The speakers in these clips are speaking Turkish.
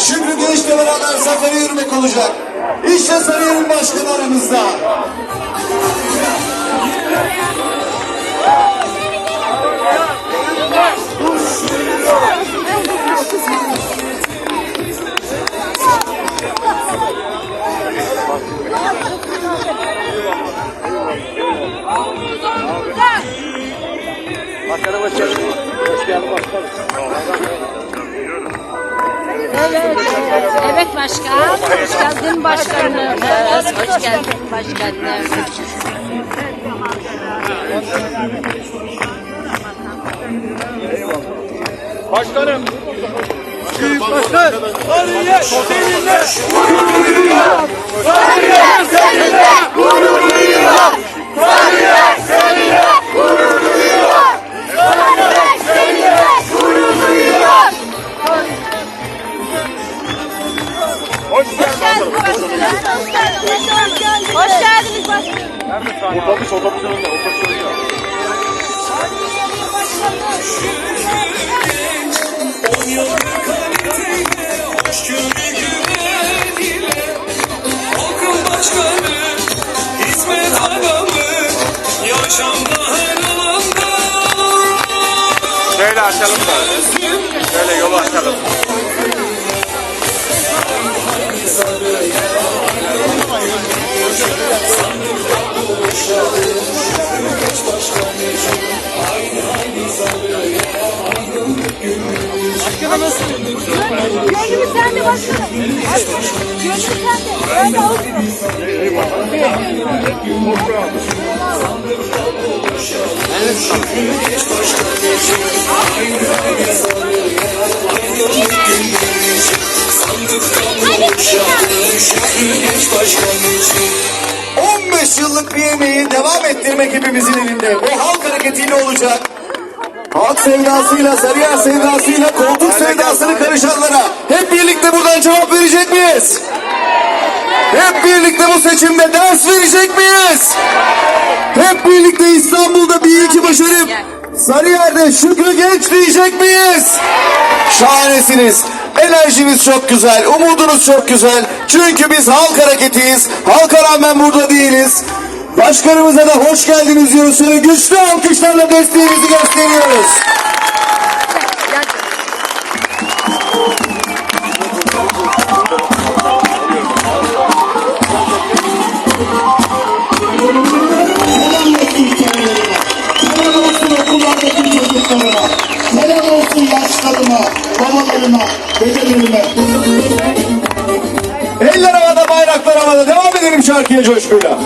Şükrü Genç'le beraber zafere yürümek olacak. İşte Sarıyer'in başkanı aramızda. Başkanım hoş geldin. Hoş geldin başkanım. Evet, evet başkan. Hoş geldin başkanım. Hoş geldin başkanım. Başkanım. Büyük başkan. Sarıyer seninle gurur duyuyor. Sarıyer seninle gurur duyuyor. Sarıyer seninle gurur duyuyor. 15 yıllık bir emeği devam ettirmek hepimizin elinde. Bu halk hareketiyle olacak. Halk sevdasıyla, Sarıyer sevdasıyla, koltuk sevdasını karışanlara hep birlikte buradan cevap verecek miyiz? Hep birlikte bu seçimde ders verecek miyiz? Hep birlikte İstanbul'da bir iki başarıp Sarıyer'de Şükrü Genç diyecek miyiz? Şahanesiniz. Enerjiniz çok güzel, umudunuz çok güzel. Çünkü biz halk hareketiyiz. Halka rağmen burada değiliz. Başkanımıza da hoş geldiniz diyoruz. Güçlü alkışlarla desteğimizi gösteriyoruz. Şarkıya coşkuyla.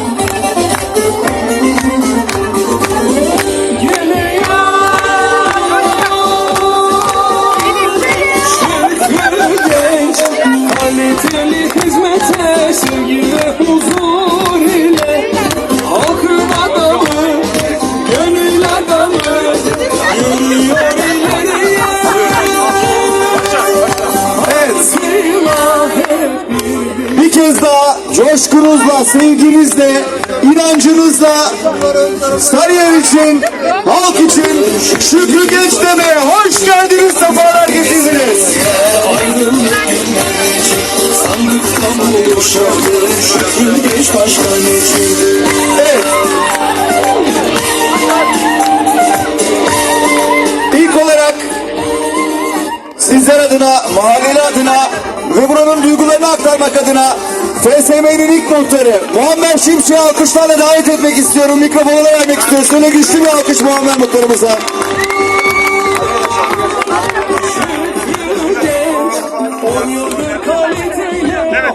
Coşkunuzla, sevginizle, inancınızla Sarıyer için, halk için Şükrü Genç demeye hoş geldiniz, sefalar getirdiniz. Evet. İlk olarak sizler adına, mahalleli adına buranın duygularını aktarmak adına FSM'nin ilk muhtarı Muammer Şimşek'i alkışlarla davet etmek istiyorum. Mikrofonu vermek istiyorum. Şöyle güçlü bir alkış Muammer muhtarımıza.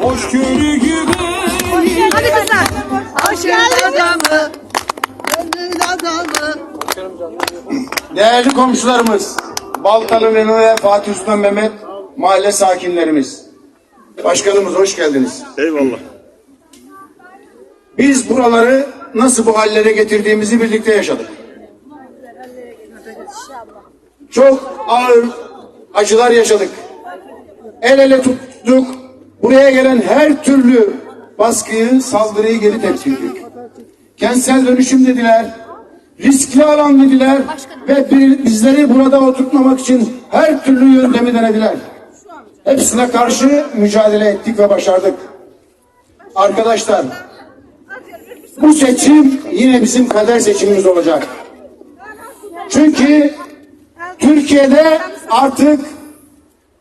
Hoşgörü güven Hadi kızlar. Hoş geldin. Değerli komşularımız, Baltalı Renu ve Fatih Sultan Mehmet mahalle sakinlerimiz. Başkanımız hoş geldiniz. Eyvallah. Biz buraları nasıl bu hallere getirdiğimizi birlikte yaşadık. Çok ağır acılar yaşadık. El ele tuttuk. Buraya gelen her türlü baskıyı, saldırıyı geri tepkildik. Kentsel dönüşüm dediler. Riskli alan dediler. Ve bizleri burada oturtmamak için her türlü yöntemi denediler. Hepsine karşı mücadele ettik ve başardık. Arkadaşlar, bu seçim yine bizim kader seçimimiz olacak. Çünkü Türkiye'de artık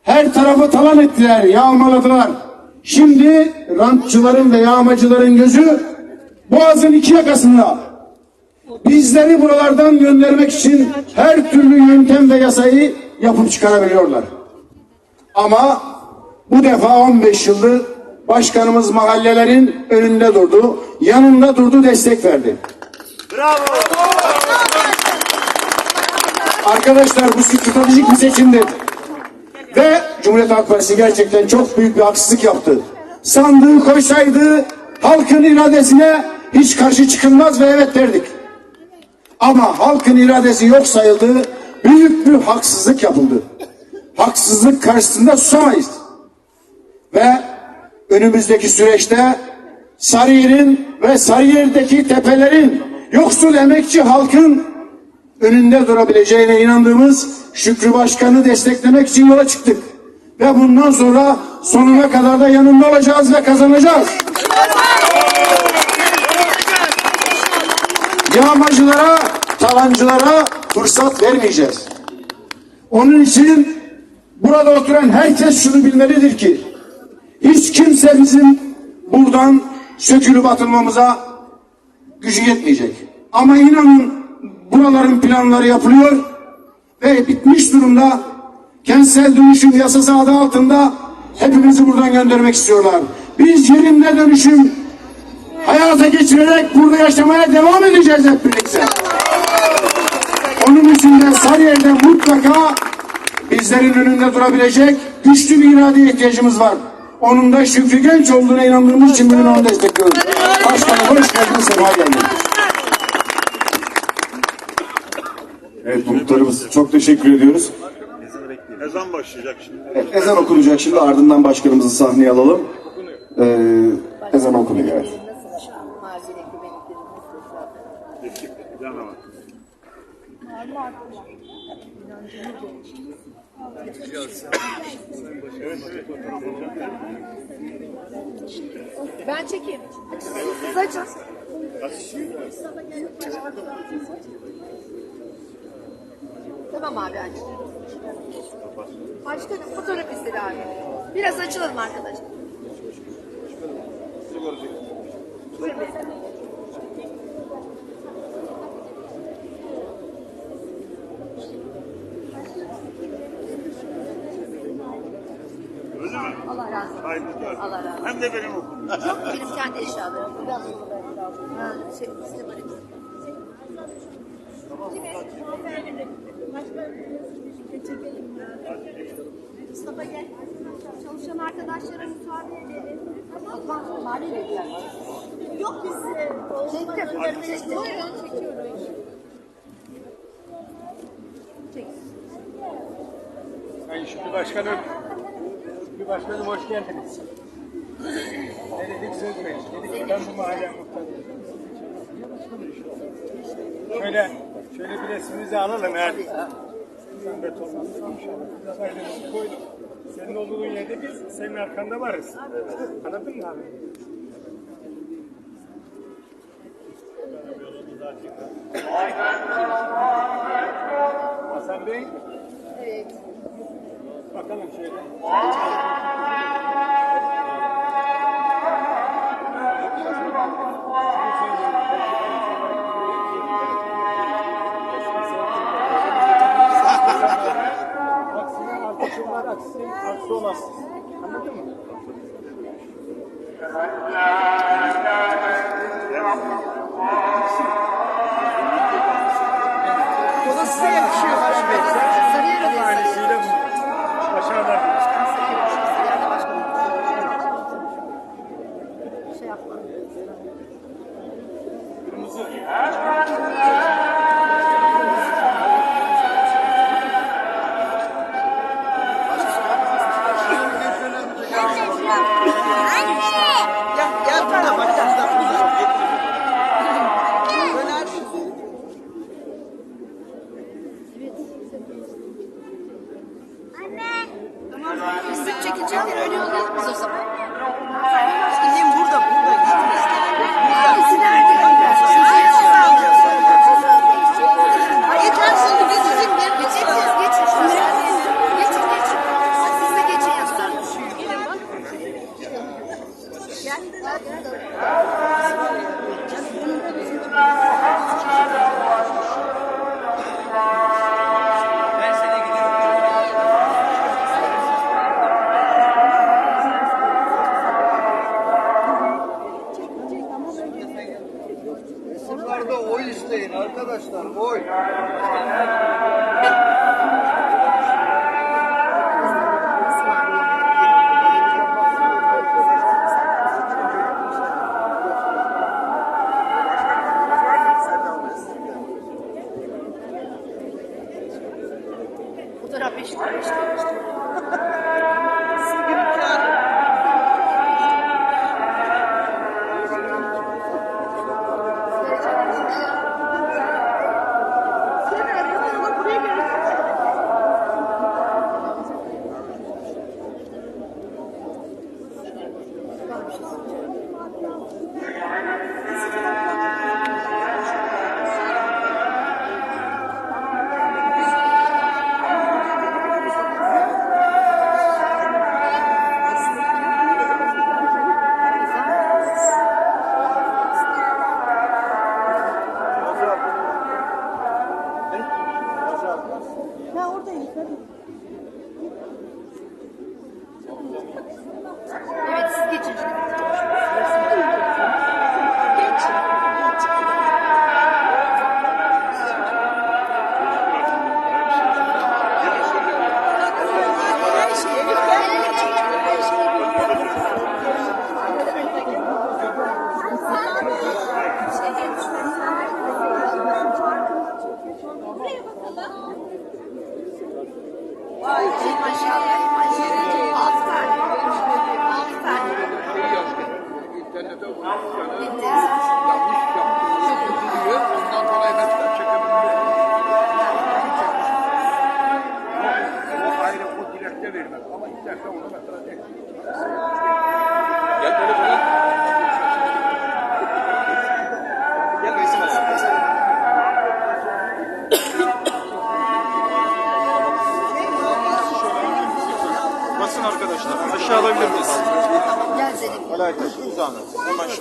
her tarafı talan ettiler, yağmaladılar. Şimdi rantçıların ve yağmacıların gözü boğazın iki yakasında. Bizleri buralardan göndermek için her türlü yöntem ve yasayı yapıp çıkarabiliyorlar. Ama bu defa 15 yıldır başkanımız mahallelerin önünde durdu, yanında durdu, destek verdi. Arkadaşlar bu stratejik bir seçimdir. Ve Cumhuriyet Halk Partisi gerçekten çok büyük bir haksızlık yaptı. Sandığı koysaydı halkın iradesine hiç karşı çıkılmaz ve evet derdik. Ama halkın iradesi yok sayıldı, büyük bir haksızlık yapıldı. Haksızlık karşısında susamayız. Ve önümüzdeki süreçte Sarıyer'in ve Sarıyer'deki tepelerin yoksul emekçi halkın önünde durabileceğine inandığımız Şükrü Başkan'ı desteklemek için yola çıktık. Ve bundan sonra sonuna kadar da yanında olacağız ve kazanacağız. Yağmacılara, talancılara fırsat vermeyeceğiz. Onun için burada oturan herkes şunu bilmelidir ki hiç kimse bizim buradan sökülüp atılmamıza gücü yetmeyecek. Ama inanın buraların planları yapılıyor ve bitmiş durumda kentsel dönüşüm yasası adı altında hepimizi buradan göndermek istiyorlar. Biz yerinde dönüşüm hayata geçirerek burada yaşamaya devam edeceğiz hep birlikte. Onun için de Sarıyer'de mutlaka bizlerin önünde durabilecek güçlü bir iradeye ihtiyacımız var. Onun da Şükrü Genç olduğuna inandığımız için bugün onu destekliyoruz. Başkanım hoş geldiniz, sefa geldiniz. Evet muhtarımız çok teşekkür ediyoruz. Ezan başlayacak şimdi. Evet, ezan okunacak şimdi ardından başkanımızı sahneye alalım. Ee, ezan okunuyor evet. Yana bak. Ben çekeyim. Siz açın. Tamam abi aç. Başkanım fotoğraf istedi abi. Biraz açılalım arkadaşlar. Buyurun beyefendi. Öyle mi? Allah razı olsun. Haydi gör. Allah razı olsun. Hem de benim okum. Yok benim kendi eşyalarım. Biraz sonra Ha, şey, size böyle. Mustafa gel. Çalışan arkadaşlara müsaade edelim. Tamam mı? Mali dediler. Yok biz çektim. Buyurun çekiyoruz. Çek. Sayın Şükrü Başkanım. Şükrü Başkanım hoş geldiniz. Ne dedik söz verin. Dedik ben bu mahalle muhtarıyım. Şöyle, şöyle bir resminizi alalım eğer. Sen betonlandın inşallah. Saydığımızı koyduk. Senin olduğun yerde biz senin arkanda varız. Anladın mı abi? Hasan Bey. Evet. Bakalım şöyle. Aksi, olmaz. Anladın mı? Size yakışıyor başkanım. Sarıyer Adası. Ailesiyle bu. Başarılar.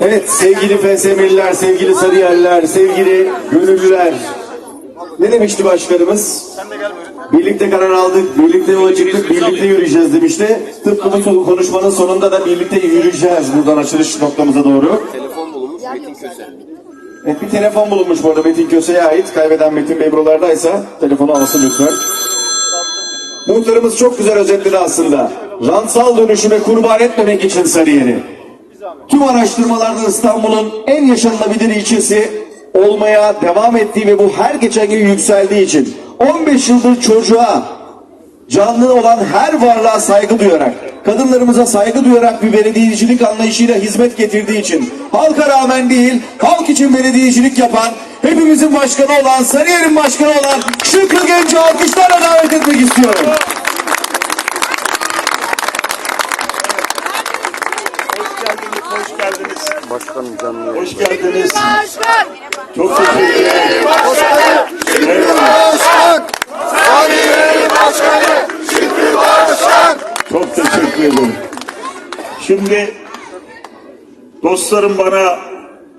Evet sevgili FSM'liler, sevgili Sarıyerliler, sevgili gönüllüler. Ne demişti başkanımız? Birlikte karar aldık, birlikte yola çıktık, birlikte yürüyeceğiz demişti. Tıpkı bu konuşmanın sonunda da birlikte yürüyeceğiz buradan açılış noktamıza doğru. Telefon bulunmuş Metin Köse. Evet bir telefon bulunmuş bu arada Metin Köse'ye ait. Kaybeden Metin Bey buralardaysa telefonu alsın lütfen. Muhtarımız çok güzel özetledi aslında. Rantsal dönüşüme kurban etmemek için Sarıyer'i. Tüm araştırmalarda İstanbul'un en yaşanılabilir ilçesi olmaya devam ettiği ve bu her geçen gün yükseldiği için 15 yıldır çocuğa canlı olan her varlığa saygı duyarak, kadınlarımıza saygı duyarak bir belediyecilik anlayışıyla hizmet getirdiği için, halka rağmen değil, halk için belediyecilik yapan, hepimizin başkanı olan, Sarıyer'in başkanı olan Şükrü Genç'i alkışlarla davet etmek istiyorum. Hoş geldiniz, hoş geldiniz. Başkanım canlı Hoş geldiniz. Başkan. Çok teşekkür ederim. Çok teşekkür ederim. Şimdi dostlarım bana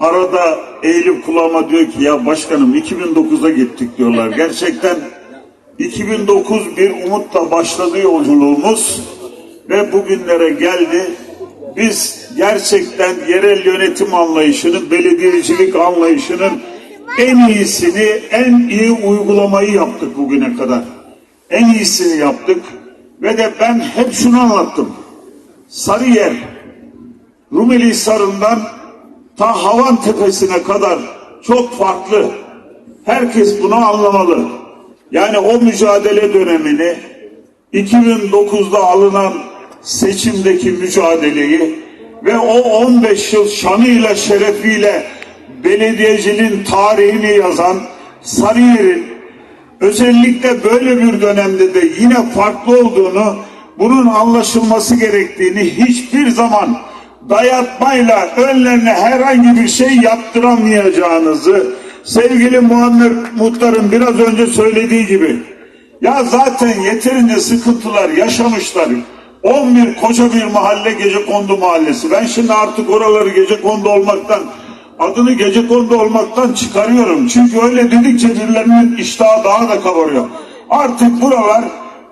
arada eğilip kulağıma diyor ki ya başkanım 2009'a gittik diyorlar. Gerçekten 2009 bir umutla başladı yolculuğumuz ve bugünlere geldi. Biz gerçekten yerel yönetim anlayışının, belediyecilik anlayışının en iyisini, en iyi uygulamayı yaptık bugüne kadar. En iyisini yaptık ve de ben hep şunu anlattım. Sarıyer, Rumeli Hisarı'ndan ta Havan Tepesi'ne kadar çok farklı. Herkes bunu anlamalı. Yani o mücadele dönemini 2009'da alınan seçimdeki mücadeleyi ve o 15 yıl şanıyla şerefiyle belediyeciliğin tarihini yazan Sarıyer'in özellikle böyle bir dönemde de yine farklı olduğunu bunun anlaşılması gerektiğini hiçbir zaman dayatmayla önlerine herhangi bir şey yaptıramayacağınızı sevgili Muammer Muhtar'ın biraz önce söylediği gibi ya zaten yeterince sıkıntılar yaşamışlar. 11 koca bir mahalle Gecekondu mahallesi. Ben şimdi artık oraları Gecekondu olmaktan adını Gecekondu olmaktan çıkarıyorum. Çünkü öyle dedikçe birilerinin iştahı daha da kabarıyor. Artık buralar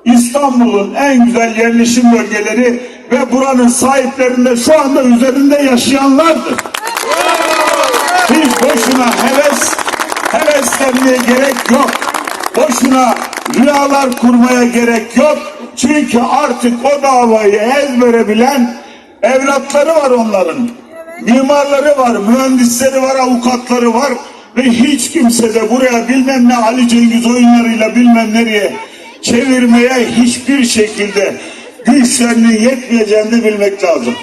İstanbul'un en güzel yerleşim bölgeleri ve buranın sahiplerinde şu anda üzerinde yaşayanlardır. Hiç boşuna heves, heveslenmeye gerek yok. Boşuna rüyalar kurmaya gerek yok. Çünkü artık o davayı ezbere bilen evlatları var onların. Mimarları var, mühendisleri var, avukatları var. Ve hiç kimse de buraya bilmem ne Ali Cengiz oyunlarıyla bilmem nereye çevirmeye hiçbir şekilde güçlerinin yetmeyeceğini de bilmek lazım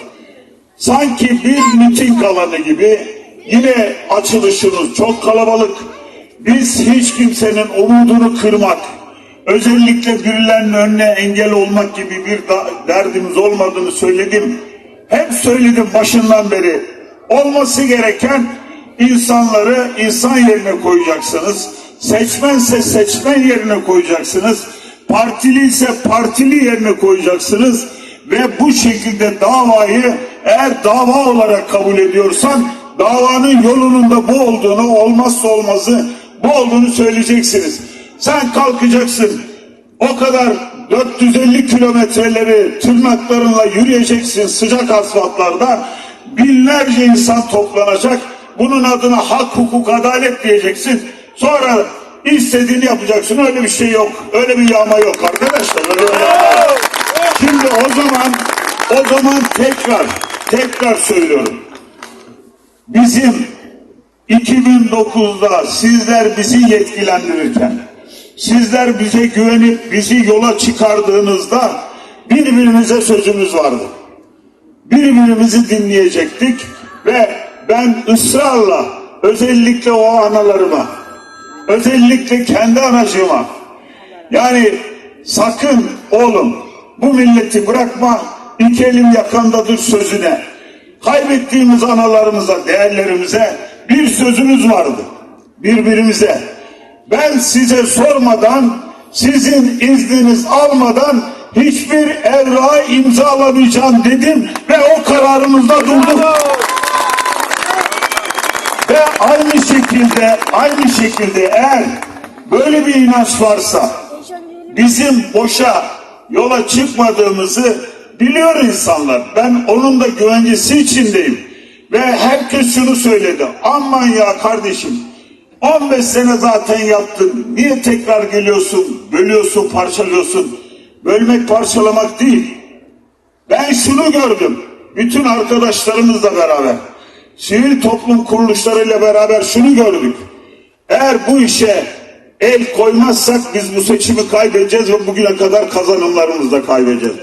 sanki bir miting alanı gibi yine açılışımız çok kalabalık. Biz hiç kimsenin umudunu kırmak, özellikle birilerinin önüne engel olmak gibi bir derdimiz olmadığını söyledim. Hep söyledim başından beri. Olması gereken insanları insan yerine koyacaksınız. Seçmense seçmen yerine koyacaksınız. Partili ise partili yerine koyacaksınız ve bu şekilde davayı eğer dava olarak kabul ediyorsan davanın yolunun da bu olduğunu olmazsa olmazı bu olduğunu söyleyeceksiniz. Sen kalkacaksın. O kadar 450 kilometreleri tırnaklarınla yürüyeceksin sıcak asfaltlarda. Binlerce insan toplanacak. Bunun adına hak hukuk adalet diyeceksin. Sonra istediğini yapacaksın. Öyle bir şey yok. Öyle bir yağma yok arkadaşlar. Öyle bir yağma. Şimdi o zaman o zaman tekrar tekrar söylüyorum. Bizim 2009'da sizler bizi yetkilendirirken sizler bize güvenip bizi yola çıkardığınızda birbirimize sözümüz vardı. Birbirimizi dinleyecektik ve ben ısrarla özellikle o analarıma özellikle kendi anacığıma yani sakın oğlum bu milleti bırakma iki elim yakandadır sözüne. Kaybettiğimiz analarımıza, değerlerimize bir sözümüz vardı. Birbirimize. Ben size sormadan, sizin izniniz almadan hiçbir evrağı imzalamayacağım dedim ve o kararımızda durdum. Ve aynı şekilde, aynı şekilde eğer böyle bir inanç varsa bizim boşa yola çıkmadığımızı biliyor insanlar. Ben onun da güvencesi içindeyim. Ve herkes şunu söyledi. Aman ya kardeşim 15 sene zaten yaptın. Niye tekrar geliyorsun, bölüyorsun, parçalıyorsun? Bölmek, parçalamak değil. Ben şunu gördüm. Bütün arkadaşlarımızla beraber, sivil toplum kuruluşlarıyla beraber şunu gördük. Eğer bu işe el koymazsak biz bu seçimi kaybedeceğiz ve bugüne kadar kazanımlarımızı da kaybedeceğiz.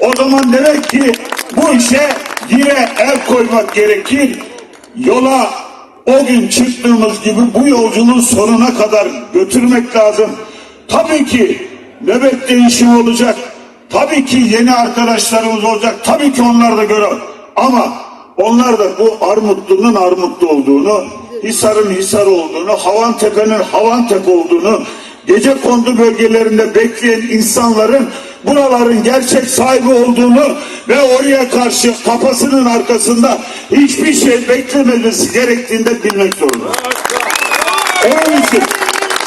O zaman demek ki bu işe yine el koymak gerekir. Yola o gün çıktığımız gibi bu yolculuğun sonuna kadar götürmek lazım. Tabii ki nöbet değişimi olacak. Tabii ki yeni arkadaşlarımız olacak. Tabii ki onlar da göre. Ama onlar da bu Armutlu'nun Armutlu olduğunu, Hisar'ın Hisar olduğunu, Havantepe'nin Havantep olduğunu, gece kondu bölgelerinde bekleyen insanların buraların gerçek sahibi olduğunu ve oraya karşı kafasının arkasında hiçbir şey beklememesi gerektiğini de bilmek zorunda. Onun için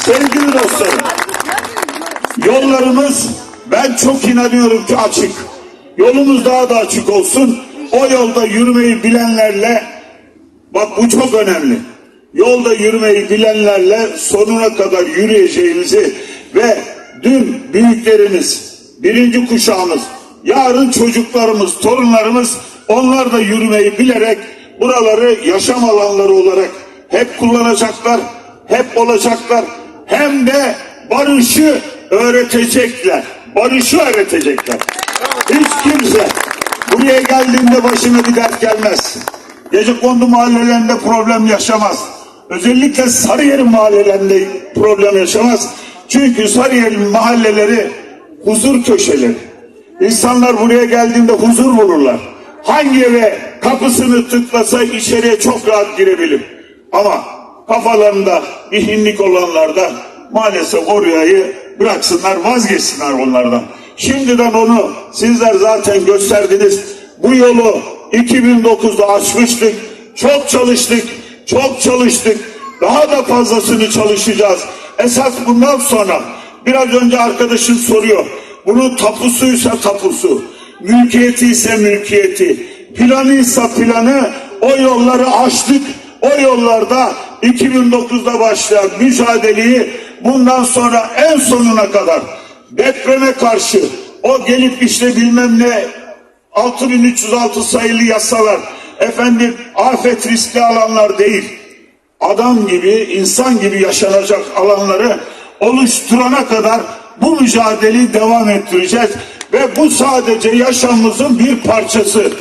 sevgili dostlarım, yollarımız ben çok inanıyorum ki açık. Yolumuz daha da açık olsun. O yolda yürümeyi bilenlerle bak bu çok önemli. Yolda yürümeyi bilenlerle sonuna kadar yürüyeceğimizi ve dün büyüklerimiz, birinci kuşağımız, yarın çocuklarımız, torunlarımız onlar da yürümeyi bilerek buraları yaşam alanları olarak hep kullanacaklar, hep olacaklar. Hem de barışı öğretecekler. Barışı öğretecekler. Hiç kimse buraya geldiğinde başına bir dert gelmez. Gecekondu mahallelerinde problem yaşamaz. Özellikle Sarıyer'in mahallelerinde problem yaşamaz. Çünkü Sarıyer'in mahalleleri huzur köşeleri. İnsanlar buraya geldiğinde huzur bulurlar. Hangi eve kapısını tıklasa içeriye çok rahat girebilir. Ama kafalarında bir hinlik olanlar da maalesef o bıraksınlar vazgeçsinler onlardan. Şimdiden onu sizler zaten gösterdiniz. Bu yolu 2009'da açmıştık. Çok çalıştık. Çok çalıştık. Daha da fazlasını çalışacağız. Esas bundan sonra biraz önce arkadaşın soruyor. Bunun tapusuysa tapusu, mülkiyeti ise mülkiyeti, planıysa planı o yolları açtık. O yollarda 2009'da başlayan mücadeleyi bundan sonra en sonuna kadar depreme karşı o gelip işte bilmem ne 6306 sayılı yasalar efendim afet riskli alanlar değil adam gibi insan gibi yaşanacak alanları oluşturana kadar bu mücadeleyi devam ettireceğiz ve bu sadece yaşamımızın bir parçası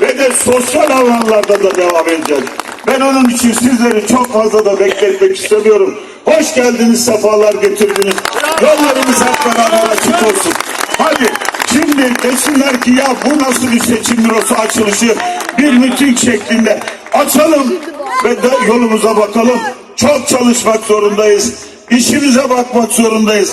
ve de sosyal alanlarda da devam edeceğiz. Ben onun için sizleri çok fazla da bekletmek istemiyorum. Hoş geldiniz, sefalar getirdiniz. Yollarımız hep beraber açık olsun. Hadi şimdi desinler ki ya bu nasıl bir seçim bürosu açılışı bir miting şeklinde açalım ve de yolumuza bakalım. Çok çalışmak zorundayız. İşimize bakmak zorundayız.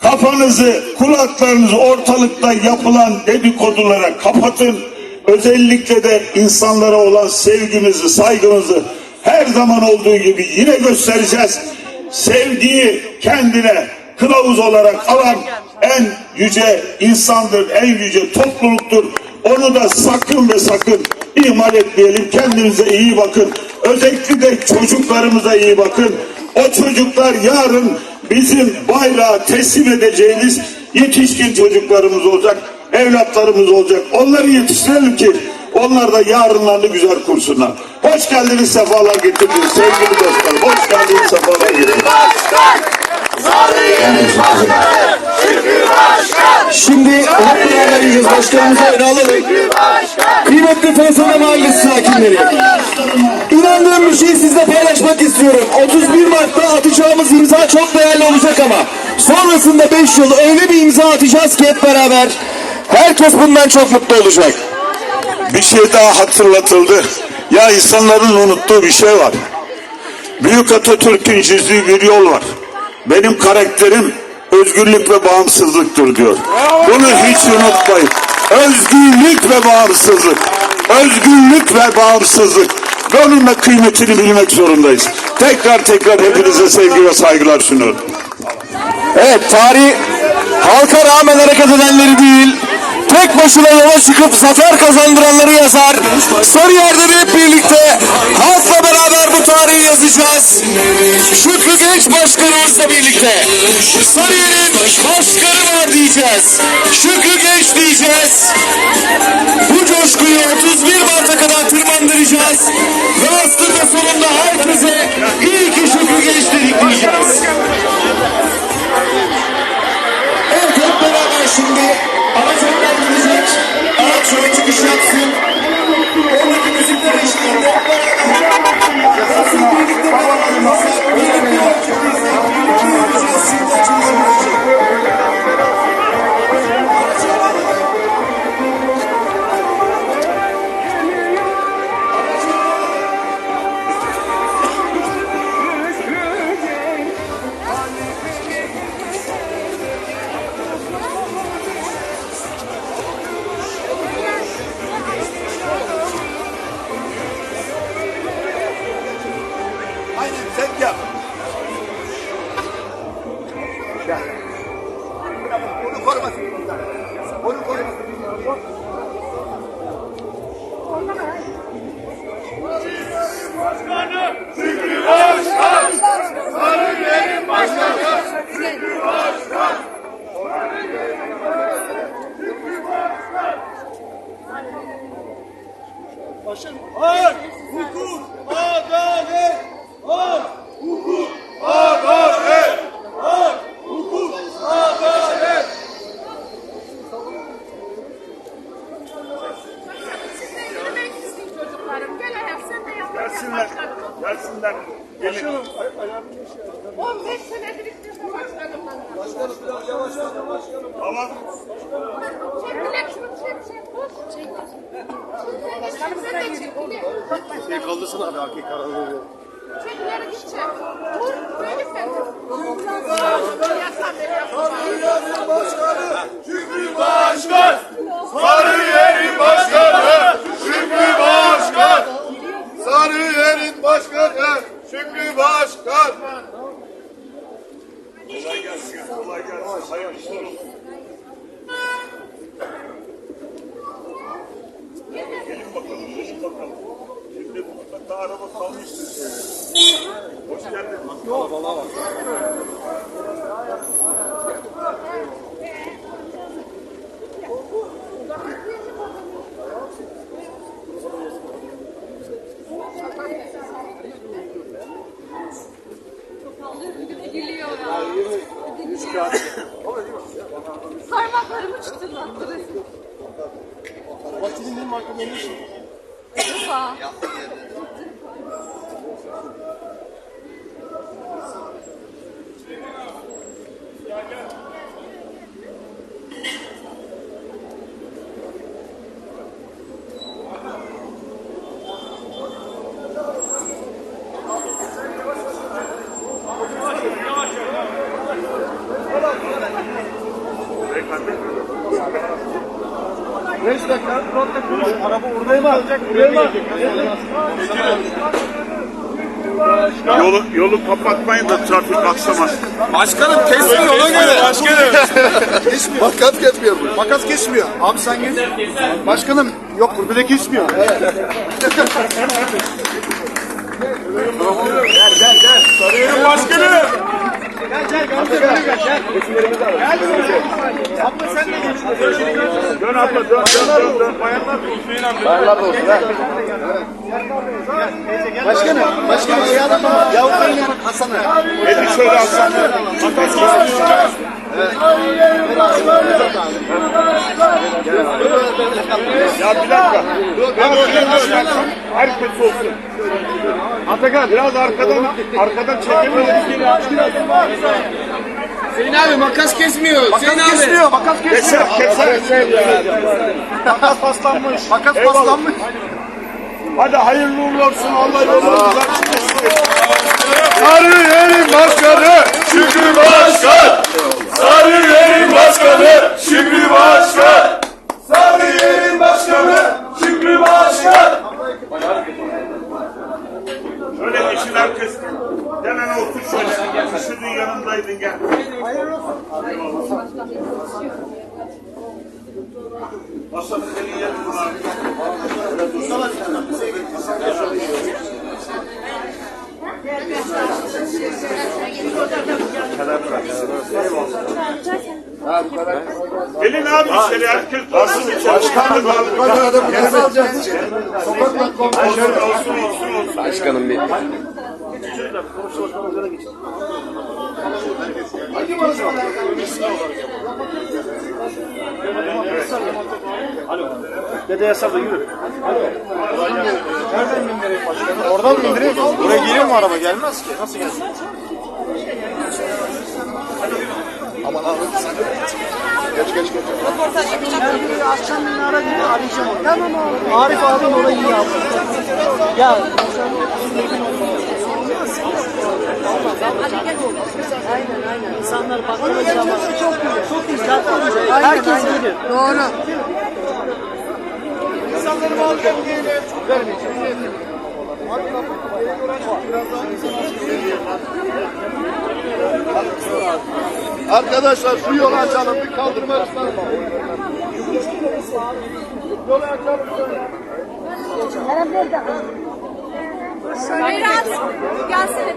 Kafanızı, kulaklarınızı ortalıkta yapılan dedikodulara kapatın. Özellikle de insanlara olan sevgimizi, saygımızı her zaman olduğu gibi yine göstereceğiz. Sevgiyi kendine kılavuz olarak alan en yüce insandır, en yüce topluluktur. Onu da sakın ve sakın ihmal etmeyelim. Kendinize iyi bakın. Özellikle de çocuklarımıza iyi bakın. O çocuklar yarın bizim bayrağı teslim edeceğiniz yetişkin çocuklarımız olacak, evlatlarımız olacak. Onları yetiştirelim ki onlar da yarınlarını güzel kursunlar. Hoş geldiniz, sefalar getirdiniz sevgili dostlarım. Hoş geldiniz, sefalar getirdiniz. Şimdi Umutlularla yiyeceğiz. Başkanımızı öne alalım. Kıymetli Fesene Mahallesi sakinleri. İnandığım bir şeyi sizle paylaşmak istiyorum. 31 Mart'ta atacağımız imza çok değerli olacak ama sonrasında 5 yıl öyle bir imza atacağız ki hep beraber herkes bundan çok mutlu olacak. Bir şey daha hatırlatıldı. Ya insanların unuttuğu bir şey var. Büyük Atatürk'ün çizdiği bir yol var. Benim karakterim özgürlük ve bağımsızlıktır diyor. Bunu hiç unutmayın. Özgürlük ve bağımsızlık. Özgürlük ve bağımsızlık. Da kıymetini bilmek zorundayız. Tekrar tekrar hepinize sevgi ve saygılar sunuyorum. Evet tarih halka rağmen hareket edenleri değil başına yola çıkıp zafer kazandıranları yazar. Sarıyer'de de hep birlikte halkla beraber bu tarihi yazacağız. Şükrü Genç Başkanımızla birlikte Sarıyer'in başkanı var diyeceğiz. Şükrü Genç diyeceğiz. Bu coşkuyu 31 Mart'a kadar tırmandıracağız. Ve aslında sonunda herkese iyi ki Şükrü Genç dedik diyeceğiz. Gelsinler. Gelsinler. Gelin. 15 senedir ilk defa Tamam. Şey kaldırsın abi arkayı karalı. Sarıyer'in başkanı Şükrü Başkan. Sarıyer'in başkanı Şükrü Başkan. Kolay gelsin. Kolay gelsin. Hayırlı işler olsun. Gelin bakalım. Gelin bakalım. Şimdi mutlaka araba kalmış. Hoş geldin. Parmaklarımı menos Yolu, yolu kapatmayın da trafik aksamasın. Başkanım kesmiyor ona göre. Başkanım. Makas kesmiyor bu. Makas kesmiyor. Abi sen git. Başkanım yok burada kesmiyor. Başkanım. Dön abla dön dön dön dön. Bayanlar Bayarlar da olsun. Başkanım, başkanım iyi adam ama yavrudan yana Hasan'ı. Elini şöyle. Makas kesmiyor. Ya bir dakika. Biraz yanaş yapsın. Herkes olsun. Atakan biraz arkadan arkadan çekelim. Hüseyin abi makas kesmiyor. Hüseyin Makas abi. kesmiyor, makas kesmiyor. Keser keser. Makas paslanmış. Makas Eyvallah. paslanmış. Hadi hayırlı uğurlu olsun. Allah yolunu açık etsin. Sarıyer'in başkanı Şükrü Başkan. Sarıyer'in başkanı Şükrü Başkan. Sarıyer'in başkanı Şükrü Başkan. Şöyle geçin herkes. Hemen otur şöyle. Şunun yanındaydın gel. Hasan senin yanına abi. Gelin abi içeri herkes dursun içeri. Başkanım Nasıl alacağız? Sokak olsun olsun olsun. Başkanım bir. Dede yasal da yürü. Nereden bindireyim başkanım? Oradan mı bindireyim? Buraya geliyor mu araba? Gelmez ki. Nasıl gelsin? Aman abi sen Geç geç geç. Röportaj yapacağım. Akşam beni ara beni arayacağım onu. Tamam abi. Arif abim orayı iyi yaptı. Ya. Aynen aynen. İnsanlar bakıyor. Çok iyi. Çok iyi. Zaten herkes bilir. Doğru. İnsanları mağdur etmeyelim. Vermeyeceğim. Arkadaşlar şu yolu açalım. Bir kaldırma açalım. Yolu açalım. Berat, gelsene.